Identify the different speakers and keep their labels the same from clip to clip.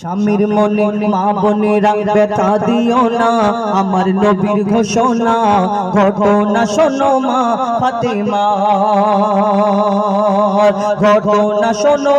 Speaker 1: স্বামীর মনে মা বোনেরা ব্যথা দিও না। আমার নবীর ঘোষণা। ঘটনা শোনো মা। ফাতেমা। ঘটনা শোনো।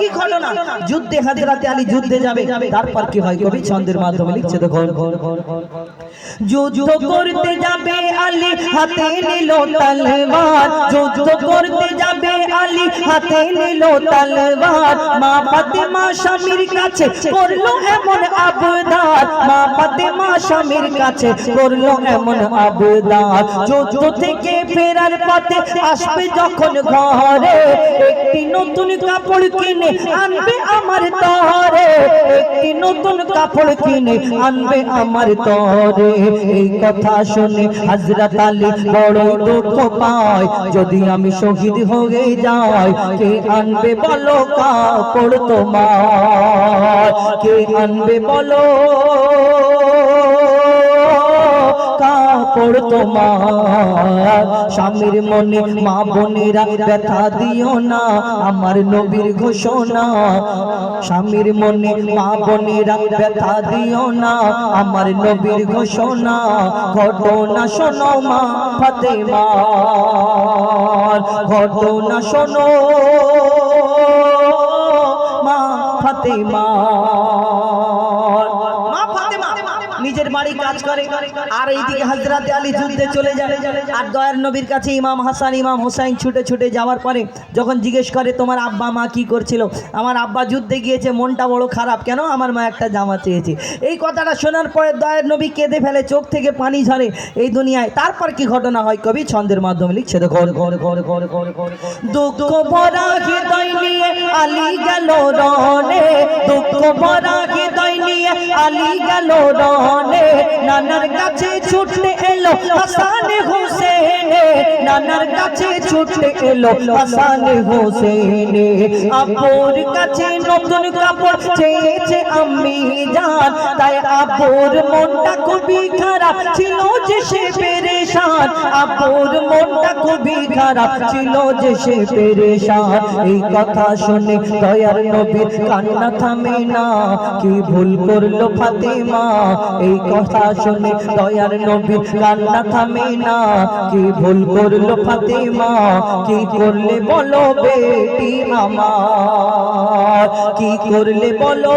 Speaker 1: কি ঘটনা? যুদ্ধে হাজিরাতে আলী যুদ্ধে যাবে, তারপর কি হয়? কবি ছন্দের মাধ্যমে লিখছে দেখো যুদ্ধ করতে যাবে আলী, হাতে নিল যুদ্ধ করতে যাবে আলী, হাতে নিল মা ফাতেমা কাছে করল এমন আবদার। মা ফাতেমা কাছে করল এমন আবদার। যুদ্ধ থেকে ফেরার পথে আসবে যখন ঘরে একটি নতুন কাপড় কিনে আনবে আমার তরে একটি নতুন কাপড় কিনে আনবে আমার তরে এই কথা শুনে হজরত আলী বড় দুঃখ পায়। যদি আমি শহীদ হয়ে যাই, কে আনবে বলো কাপড় তোমার? কে আনবে বলো কাপড় তোমার। স্বামীর মনে মা বোনেরা ব্যথা দিও না, আমার নবীর ঘোষণা। স্বামীর মনে মা বোনেরা ব্যথা দিও না, আমার নবীর ঘোষণা। ঘটনা শোনো মা ফাতেমা। ঘটনা শোনো মা ফাতেমা। নিজের বাড়ি কাজ করে আর এইদিকে হাজরাতে আলী যুদ্ধে চলে যায় আর দয়ার নবীর কাছে ইমাম হাসান ইমাম হোসাইন ছুটে ছুটে যাওয়ার পরে যখন জিজ্ঞেস করে তোমার আব্বা মা কি করছিল আমার আব্বা যুদ্ধে গিয়েছে মনটা বড় খারাপ কেন আমার মা একটা জামা চেয়েছে এই কথাটা শোনার পরে দয়ার নবী কেঁদে ফেলে চোখ থেকে পানি ঝরে এই দুনিয়ায় তারপর কি ঘটনা হয় কবি ছন্দের মাধ্যমে লিখছে ভরা হৃদয় নিয়ে আলী গেল রনে দুঃখ গেল নানার কাছে ছুটতে এলো হাসান হোসেন নানার কাছে ছুটতে এলো হাসান হোসেন আপুর কাছে নতুন কাপড় চেয়েছে আমি জান। তাই আপুর মনটা খুবই খারাপ ছিল যে সে পেরেশান আপুর মনটা খুবই খারাপ ছিল যে সে পেরেশান। এই কথা শুনে দয়ার নবী কান্না থামে না, কি ভুল করল ফাতেমা? এই কথা শুনে দয়ার নবী কান্না থামে না, কি ভুল করল ফাতেমা? কি করলে বলো বেটি আমার কি করলে বলো?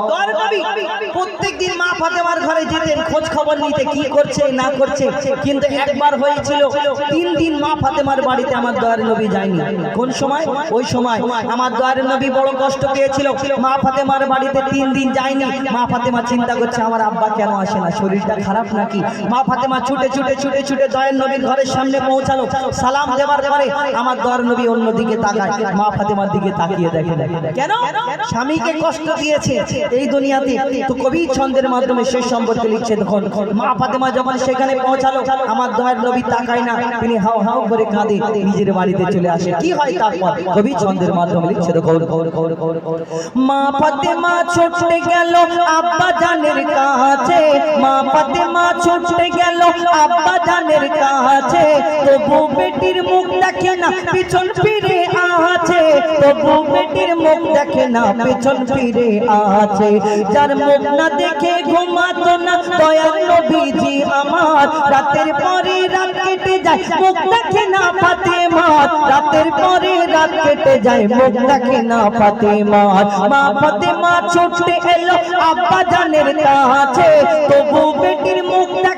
Speaker 1: মা ঘরে যেতেন, খোঁজ খবর নিতে কি করছে, না করছে। কিন্তু একবার হয়েছিল, তিন দিন মা ফাতেমার বাড়িতে আমার দয়ার নবী যায়নি। কোন সময়? ওই সময়। আমার দয়ার নবী বড় কষ্ট পেয়েছিল। মা ফাতেমার বাড়িতে তিন দিন যায়নি। মা ফাতেমা চিন্তা করছে, আমার আব্বা কেন আসে না? শরীরটা খারাপ নাকি? মা ফাতেমা ছুটে ছুটে ছুটে ছুটে দয়ার নবীর ঘরের সামনে পৌঁছালো। সালাম দেওয়ার পরে আমার দয়ার নবী অন্যদিকে তাকায়। মা ফাতেমার দিকে তাকিয়ে দেখে কেন? স্বামীকে কষ্ট দিয়েছে। এই দুনিয়াতে তো কবি ছন্দের মাধ্যমে শেষ সম্পর্কে লিখছে তখন। মা ফাতেমা যখন সেখানে পৌঁছালো, আমার দয়ার নবী তাকায় না। তিনি হাও হাও করে কাঁদে, নিজের বাড়িতে চলে আসে। কি হয় তারপর? কবি ছন্দের মাধ্যমে লিখছে মা ফাতেমা ছুটতে গেল আব্বা জানের কাছে। মা ফাতেমা ছুটতে গেল আব্বা জানের কাছে। তবু বেটির মুখ দেখে না, পিছন ফিরে আছে তবু বেটির মুখ দেখে না, পিছন ফিরে আছে। যার মুখ না দেখে ঘুম ঘুমাতো না, দয়াল নবীজি আমার। রাতের পরে রাত কেটে যায়, মুখ দেখে না ফাতেমা। রাতের পরে রাত কেটে যায়, মুখ দেখে না ফাতেমা। মা ফাতেমা ছুটতে এলো আব্বা জানের কাছে। তবু বেটির মুখ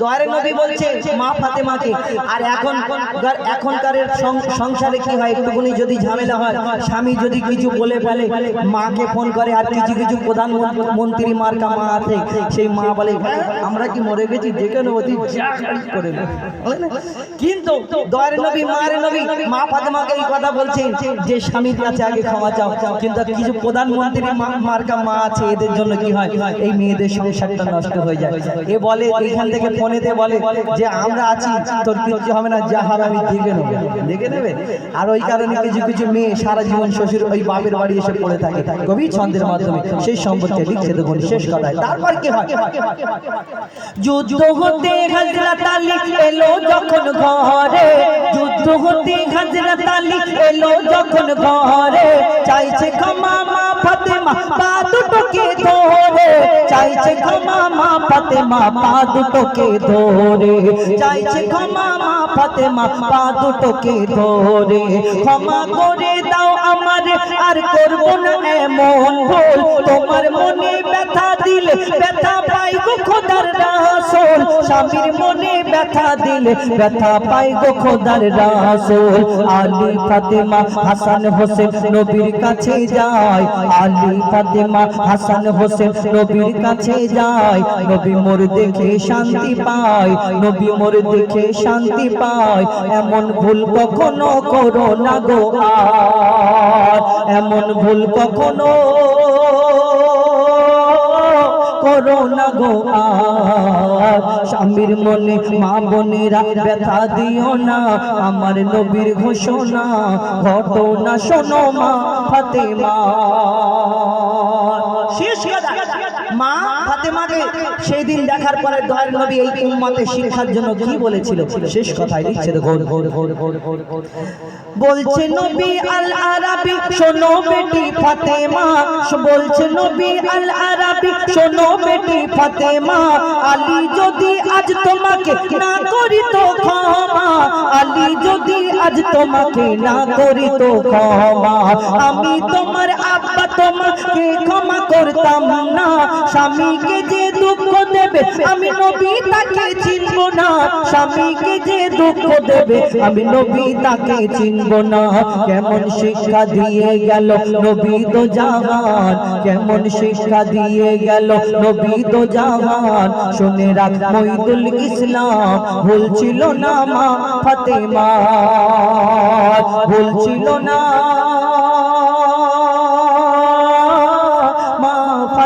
Speaker 1: দয়ারে নবী বলছে মা ফাতেমাকে। আর এখন এখনকার সংসারে কি হয়? একটুখানি যদি ঝামেলা হয় স্বামী যদি কিছু বলে ফেলে মাকে ফোন করে আর কিছু কিছু প্রধানমন্ত্রী মার্কা মা আছে সেই মা বলে "হ্যাঁ, আমরা কি মরে গেছি? দেখে নেব তুই করে নে।" বলে? কিন্তু দয়ারে নবী মারে নবী মা ফাতেমাকে এই কথা বলছেন যে স্বামীর কাছে আগে ক্ষমা চাও কিন্তু কিছু প্রধানমন্ত্রী মা- মার্কা মা আছে এদের জন্য কি হয়? এই মেয়েদের সংসারটা নষ্ট হয়ে যায়। এ বলে এখান থেকে ফোনেতে বলে যে, আমরা আছি, তোর কিচ্ছু হবে না, যা হবে আমি দেখে নেব। দেখে নেবে? আর ওই কারণে কিছু কিছু মেয়ে সারা জীবন শ্বশুর ওই বাপের বাড়ি এসে পড়ে থাকে কবি ছন্দের মাধ্যমে। সেই সম্পর্কে লিখছে দেখুন, শেষ কথায়। তারপর কি হয়? যুদ্ধ হতে হাজরাত আলী এলো যখন ঘরে। যুদ্ধ হতে হাজরাত আলী এলো যখন ঘরে। চাইছে ক্ষমা, মা ফাতেমা, পা দুটোকে ধরে। চাইছে ক্ষমা, মা ফাতেমা, পা দুটোকে ধরে। চাইছে ক্ষমা, মা ফাতেমা, পা দুটোকে ধরে। ক্ষমা করে দাও আমার, আর করব না এমন ভুল। তোমার মনে ব্যথা দিলে ব্যথা পাই গো খোদার রাসূল। স্বামীর মনে ব্যথা দিলে ব্যথা পাই গো খোদার রাসূল। আলী, ফাতেমা, হাসান, হোসেন নবীর কাছে যায়। আলী, ফাতেমা, হাসান, হোসেন নবীর কাছে যায়, নবী মোর দেখে শান্তি পায়, নবী মোর দেখে শান্তি পায়, এমন ভুল কখনো করো না গো এমন ভুল কখনো করো গো আর, স্বামীর মনে, মা বোনেরা ব্যথা দিও না, আমার নবীর ঘোষণা, ঘটনা শোনো মা ফাতেমা। শেষ কথা মা ফাতেমাকে সেই দিন দেখার পরে দয়ার নবী এই উম্মতে শিক্ষার জন্য কি বলেছিল? শেষ কথায় লিখছে বলছে, নবী আল আরাবি শোনো বেটি ফাতেমা। বলছে, নবী আল আরাবি শোনো বেটি ফাতেমা। আলী, যদি আজ তোমাকে না করি তো ক্ষমা। আলী, যদি আজ তোমাকে না করি তো ক্ষমা। আমি তোমার তোমাকে ক্ষমা করতাম না। স্বামীকে যে দুঃখ দেবে, আমি নবী তাকে চিনব না। স্বামীকে যে দুঃখ দেবে, আমি নবী তাকে চিনব না। কেমন শিক্ষা দিয়ে গেল নবী তো জাহান। কেমন শিক্ষা দিয়ে গেল নবী তো জাহান। শুনে রাখ মহিদুল ইসলাম, ভুল ছিল না মা ফাতেমা। ভুল ছিল না